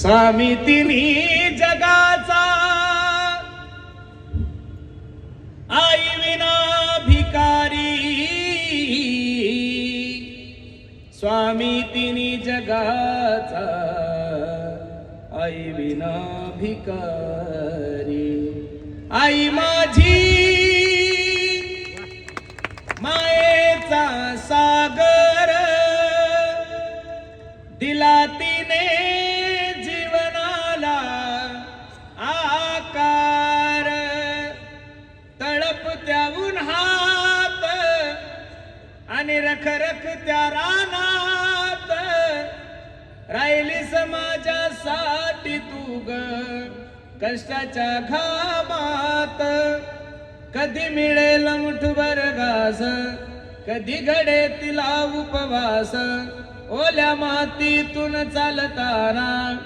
स्वामी तिन्ही जगाचा आई विना भिकारी स्वामी तिन्ही जगाचा आई विना भिकारी आई माझी मायेचा सागर. दिला तिने साठी तू ग. कष्टाच्या घामात. कधी मिळेल मुठभर घास. कधी घडे तिला उपवास. ओल्या मातीतून चालताना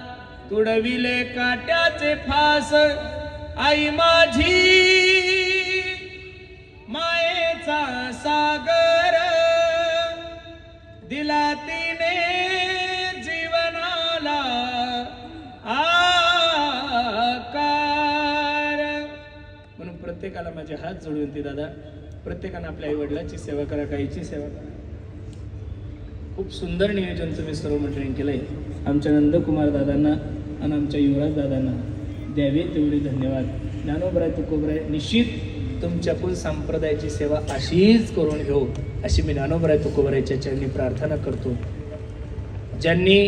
तुडविले काट्याचे फास. आई माझी प्रत्येकाला माझे हात जोडून ती दादा. प्रत्येकानं आपल्या आईवडिलांची सेवा करा काहीची सेवा करा. खूप सुंदर नियोजन तुम्ही सर्व मंडळींनी केलंय. आमच्या नंदकुमार दादांना आणि आमच्या युवराज दादांना द्यावे तेवढे धन्यवाद. ज्ञानोबराय तुकोबराय निश्चित तुमच्या कुल संप्रदायाची सेवा अशीच करून घेऊ अशी मी ज्ञानोबराय तुकोबरायच्या चरणी प्रार्थना करतो. ज्यांनी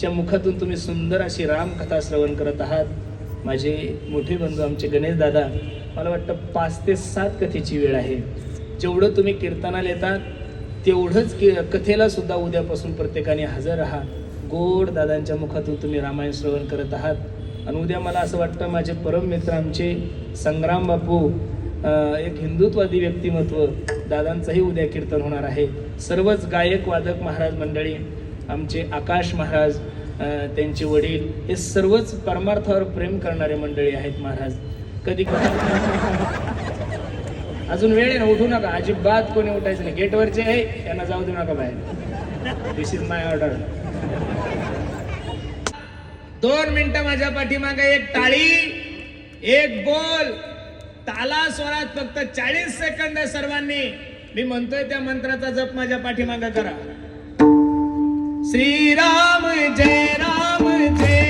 च्या मुखातून तुम्ही सुंदर अशी रामकथा श्रवण करत आहात माझे मोठे बंधू आमचे गणेश दादा मला वाटतं पाच ते सात कथेची वेळ आहे. जेवढं तुम्ही कीर्तनाला येतात तेवढंच की कथेला सुद्धा उद्यापासून प्रत्येकाने हजर राहा. गोड दादांच्या मुखातून तुम्ही रामायण श्रवण करत आहात. आणि उद्या मला असं वाटतं माझे परम मित्र आमचे संग्राम बापू एक हिंदुत्वादी व्यक्तिमत्व दादांचंही उद्या कीर्तन होणार आहे. सर्वच गायक वादक महाराज मंडळी आमचे आकाश महाराज त्यांचे वडील हे सर्वच परमार्थावर प्रेम करणारे मंडळी आहेत महाराज. कधी अजून वेळ आहे ना उठू नका. अजिबात कोणी उठायचं नाही. गेटवरचे आहे त्यांना जाऊ देऊ नका बाहेर. दिस इज माय ऑर्डर दोन मिनिटं माझ्या पाठीमागे एक टाळी एक बोल. ताला स्वरात फक्त चाळीस सेकंद सर्वांनी. मी म्हणतोय त्या मंत्राचा जप माझ्या पाठीमागे करा. श्रीराम जय राम जय जय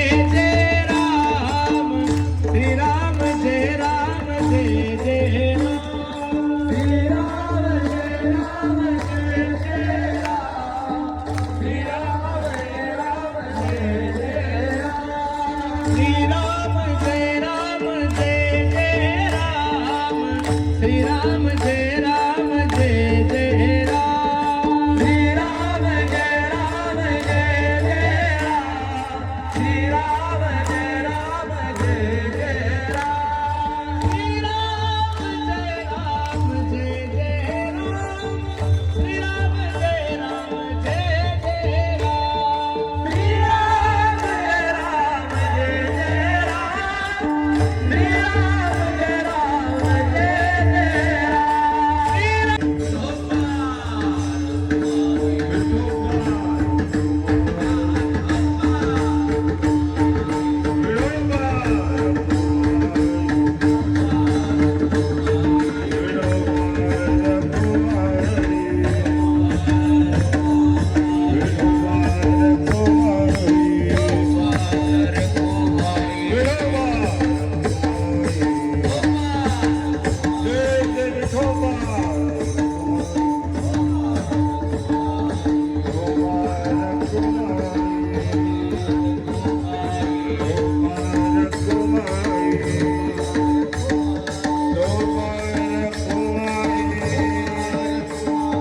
राम जय राम जय